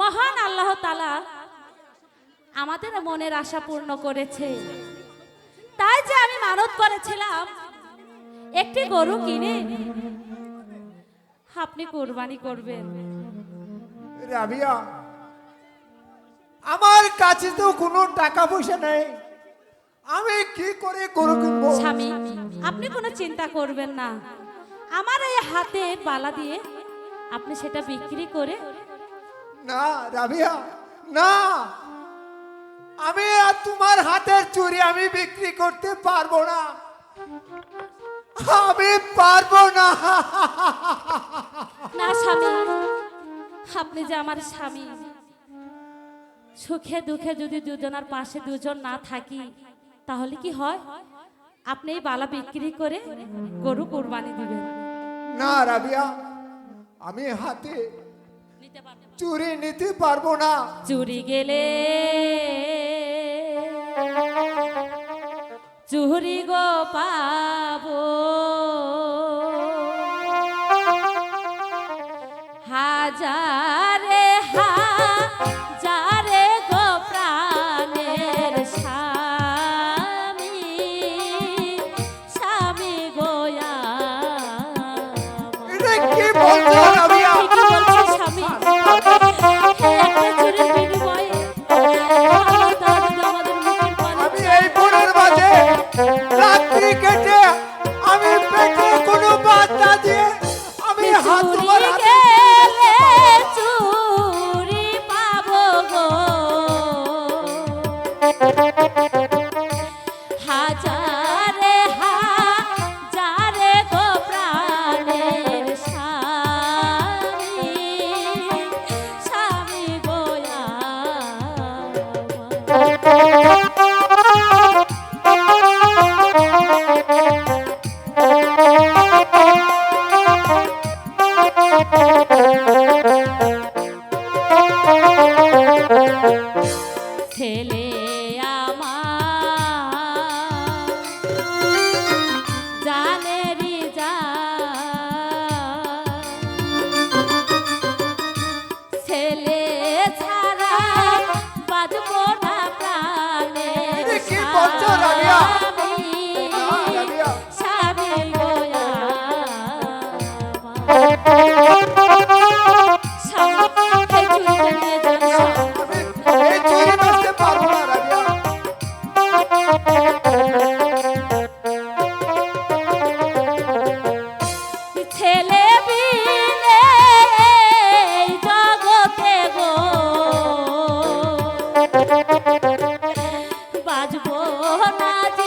মহান আল্লাহ তালা আমাদের মনের আশা পূর্ণ করেছে। তাই যে আমি মানত করেছিলাম একটি গরু কিনে আপনি কোরবানি করবেন। রাবিয়া আমার কাছে তো কোনো টাকা পয়সা নেই। আমি কি করে গরু কিনবো? স্বামী আপনি কোনো চিন্তা করবেন না। আমার এই হাতে বালা দিয়ে আপনি সেটা বিক্রি করে না রাবিয়া না। আমি আর তোমার হাতের চুরি আমি বিক্রি করতে পারব না। আমি পারব না। না স্বামী আপনি যে আমার স্বামী সুখে দুঃখে যদি দুজনের পাশে দুজন না থাকি তাহলে কি হয়? আপনি এই বালা বিক্রি করে গরু কোরবানি দিবেন। না রাবিয়া আমি হাতে চুরি নিতে পারব না। চুরি গেলে চুরি গো পাবো। হাজারে না